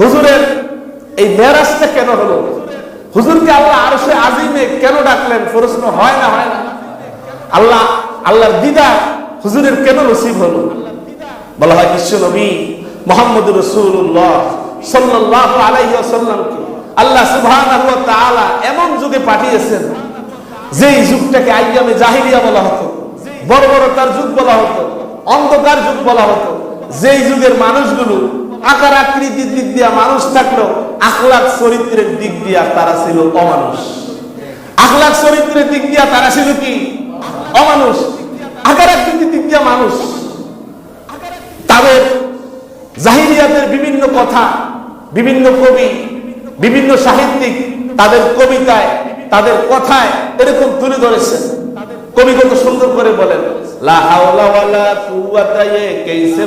হুজুরের এই মেরাজটা কেন হলো? হুজুরকে আল্লাহ আরও সে আজিমে কেন ডাকলেন? প্রশ্ন হয় না হয় না। আল্লাহ, আল্লাহর দিদা হুজুরের কেন নসিব হলো? বলা হয়, বিশ্ব নবী মোহাম্মদ রসুল্লাহ সাল্লাহ আলাইসাল্লামকে আল্লাহ তাআলা এমন যুগে পাঠিয়েছেন, যেই যুগটাকে আইয়ামে জাহিলিয়া বলা হতো। বড় বড় তার যুগ বলা হতো, অন্ধকার যুগ বলা হতো। যেই যুগের মানুষগুলো আকার আকৃতির দিক দিয়া মানুষ থাকল আখলাক চরিত্রের দিক দিয়া তারা ছিল অমানুষ। আখলাক চরিত্রের দিক দিয়া তারা ছিল কি? অমানুষ। আকার আকৃতির দিক দিয়া মানুষ। তাদের জাহিরিয়াতের বিভিন্ন কথা, বিভিন্ন কবি, বিভিন্ন সাহিত্যিক তাদের কবিতায়, তাদের কথায় এরকম তুলে ধরেছেন। কবি কত সুন্দর করে বলেন, লা হাওলা ওয়ালা কুওয়াতা ইয়ে कैसे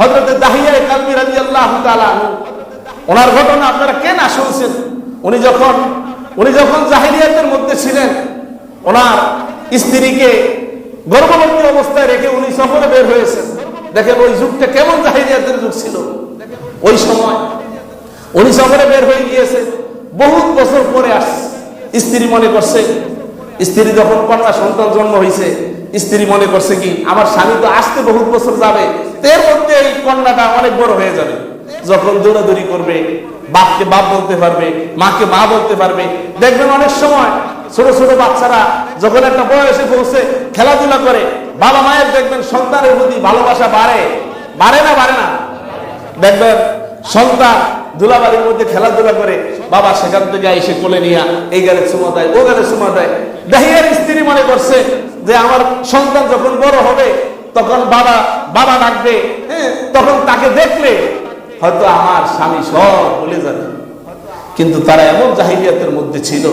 হযরতে দাহিয়া কালবি তাআলা আনহু, ওনার ঘটনা আপনারা কে না শুনছেন? উনি যখন উনি যখন জাহিলিয়াতের মধ্যে ছিলেন, ওনার স্ত্রীকে গর্ভবতী অবস্থায় রেখে উনি সফরে বের হয়েছেন। দেখেন ওই যুগটা কেমন জাহিলিয়াতের যুগ ছিল। ওই সময় উনি সফরে বের হয়ে গিয়েছে বহুত বছর পরে আসছে স্ত্রী মনে করছে, স্ত্রী যখন কন্যা সন্তান জন্ম হয়েছে স্ত্রী মনে করছে কি, আমার স্বামী তো আসতে বহুত বছর যাবে। এর মধ্যে এই কন্যাটা অনেক বড় হয়ে যাবে। যখন দৌড়াদৌড়ি করবে, বাপকে বাপ বলতে পারবে, মাকে মা বলতে পারবে। দেখবেন অনেক সময় ছোট ছোট বাচ্চারা যখন একটা বয়সে পৌঁছে, খেলাধুলা করে, বাবা মায়ের দেখবেন সন্তানের প্রতি ভালোবাসা বাড়ে। বাড়ে না বাড়ে না? দেখবেন সন্তান দুলাবাড়ির মধ্যে খেলাধুলা করে, বাবা সেখান থেকে এসে কোলে নিয়ে এই গালে চুমা দেয়, ও গালে চুমা দেয়। দেহিয়ার স্ত্রী মনে করছে যে, আমার সন্তান যখন বড় হবে তখন বাবা বাবা ডাকবে হ্যাঁ, তখন তাকে দেখলে হয়তো আমার স্বামী সব ভুলে যাবে। কিন্তু তারা এমন জাহিলিয়াতের মধ্যে ছিল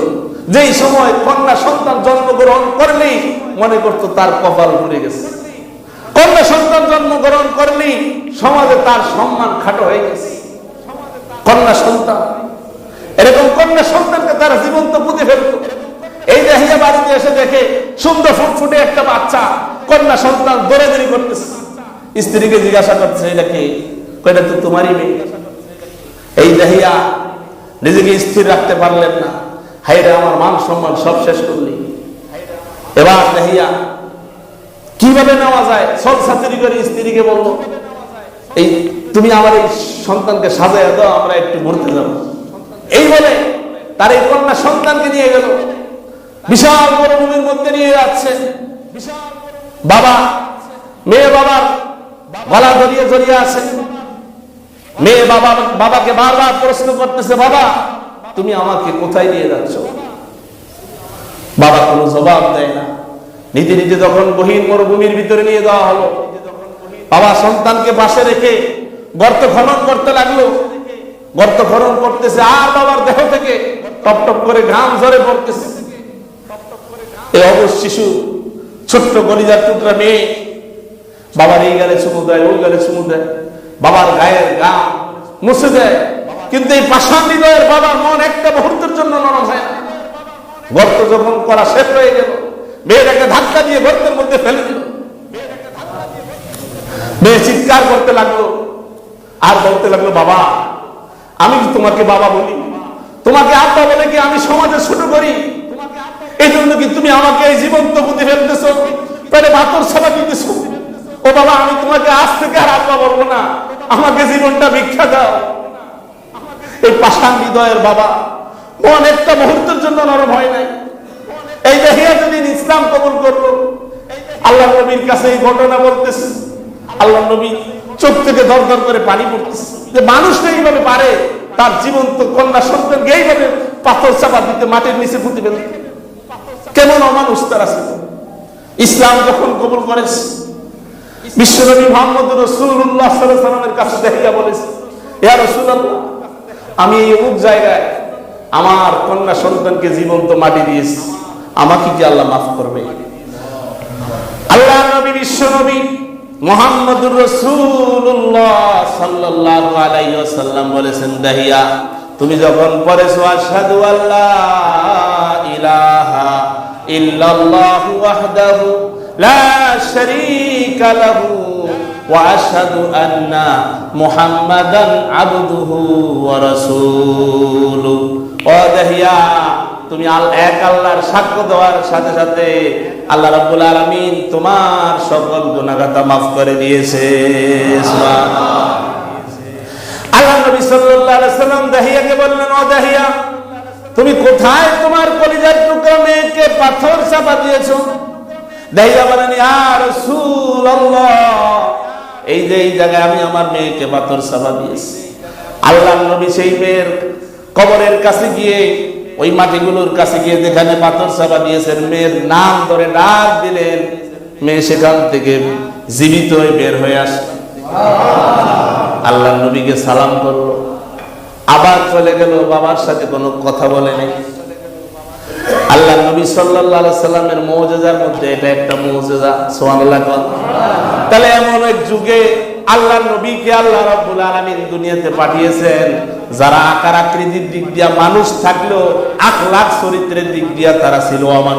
যেই সময় কন্যা সন্তান জন্মগ্রহণ করলেই মনে করতো তার কপাল ঘুরে গেছে। কন্যা সন্তান জন্মগ্রহণ করলেই সমাজে তার সম্মান খাটো হয়ে গেছে। কন্যা সন্তান এরকম কন্যা সন্তানকে তারা জীবন্ত পুঁতে ফেলত। এই দেহিয়া বাড়িতে এসে দেখে সুন্দর ফুটফুটে একটা বাচ্চা কন্যা সন্তান, দৌড়াদৌড়ি করতেছে। স্ত্রীকে জিজ্ঞাসা করছে এটা কি কয়টা তো তোমারই মেয়ে। এই দেহিয়া, নিজেকে স্থির রাখতে পারলেন না। হাইরে আমার মান সম্মান সব শেষ করলি। এবার দেহিয়া, কীভাবে নেওয়া যায়? সব ছাত্রী করে স্ত্রীকে বলল, এই, তুমি আমার এই সন্তানকে সাজায় দাও, আমরা একটু ঘুরতে যাব। এই বলে তার এই কন্যা সন্তানকে নিয়ে গেল। বিশাল মরুভূমির মধ্যে নিয়ে যাচ্ছে। বাবা, মেয়ে বাবার গলা জড়িয়ে জড়িয়ে আছে। মেয়ে বাবা, বাবাকে বারবার প্রশ্ন করতেছে, বাবা, তুমি আমাকে কোথায় নিয়ে যাচ্ছ? বাবা কোনো জবাব দেয় না। নিজে নিজে যখন গহীন মরুভূমির ভিতরে নিয়ে যাওয়া হলো, বাবা সন্তানকে পাশে রেখে গর্ত খনন করতে লাগল। গর্ত খনন করতেছে, আর বাবার দেহ থেকে টপ টপ করে ঘাম ঝরে পড়তেছে। এই অবশ শিশু ছোট্ট গলিজার টুকরা মেয়ে। বাবার এই গালে চুমু দেয়, ওই গালে চুমু দেয়। বাবার গায়ের গাম মুছে দেয়। কিন্তু এই পাষাণ হৃদয়ের বাবার মন একটা মুহূর্তের জন্য নরম হয় না গর্ত যখন করা শেষ হয়ে গেল, মেয়েটাকে ধাক্কা দিয়ে গর্তের মধ্যে ফেলে দিল। মেয়ে চিৎকার করতে লাগল। আর বলতে লাগল, বাবা, আমি তোমাকে বাবা বলি। তোমাকে আব্বা বলে কি আমি সমাজে ছোট করি? তুমি আমাকে এই জীবন্ত বুদ্ধি ফেলতেছ, পেটে ভাতর ছাড়া দিতেছ। ও বাবা, আমি তোমাকে আজ থেকে আর আব্বা বলব না। আমাকে জীবনটা ভিক্ষা দাও। এই পাষাণ হৃদয়ের বাবা, মন একটা মুহূর্তের জন্য নরম হয় নাই। এই দেহিয়া যদি ইসলাম কবুল করল আল্লাহ নবীর কাছে এই ঘটনা বলতেছে। আল্লাহ নবী চোখ থেকে দর দর করে পানি পড়তেছে। যে মানুষ না এইভাবে পারে, তার জীবন্ত কন্যা সন্তানকে এইভাবে পাথর চাপা দিতে মাটির নিচে পুঁতে ফেলতে কেমন অমানুষ তারা ছিল ইসলাম যখন কবুল করেছে বিশ্বনবী মোহাম্মদ রসুল্লাহ সাল্লামের কাছে দেখিয়া বলেছে ইয়া রসুল্লাহ আমি এই অমুক জায়গায় আমার কন্যা সন্তানকে জীবন্ত মাটি দিয়েছি। আমাকে কি আল্লাহ মাফ করবে? আল্লাহ নবী রসুল্লাহ সাল্লাল্লাহু আলাইহি ওয়াসাল্লাম বলেছেন দাহিয়া তুমি যখন পড়েছো, আশহাদু আল্লাহ ইলাহা তুমি এক আল্লাহর সাক্ষ্য দেওয়ার সাথে সাথে আল্লাহ রাব্বুল আলামিন তোমার সকল গুনাহগাতা মাফ করে দিয়েছে। আল্লাহ নবী সাল্লাল্লাহু সাল্লাম দাহিয়াকে বললেন, ও তুমি কোথায় তোমার কলিজার টুকরা মেয়েকে পাথর চাপা দিয়েছ? দাহিয়া বলেন রাসূলুল্লাহ। এই যে এই জায়গায় আমি আমার মেয়েকে পাথর চাপা দিয়েছি। আল্লাহ নবী সেই মেয়ের কবরের কাছে গিয়ে, ওই মাটিগুলোর কাছে গিয়ে যেখানে পাথর চাপা দিয়েছেন, মেয়ের নাম ধরে ডাক দিলেন। মেয়ে সেখান থেকে জীবিত হয়ে বের হয়ে আসলো। আল্লাহ নবীকে সালাম করল। আবার চলে গেল বাবার সাথে কোনো কথা বলে নেই। আল্লাহ নবী সাল্লাল্লাহু সাল্লামের মুজিজার মধ্যে এটা একটা মুজিজা, সুবহানাল্লাহ তাহলে এমন এক যুগে আল্লাহ নবীকে আল্লাহ রাব্বুল আলামিন দুনিয়াতে পাঠিয়েছেন, যারা আকার আকৃতির দিক দিয়া মানুষ থাকলেও আখলাক চরিত্রের দিক দিয়া তারা ছিল আমার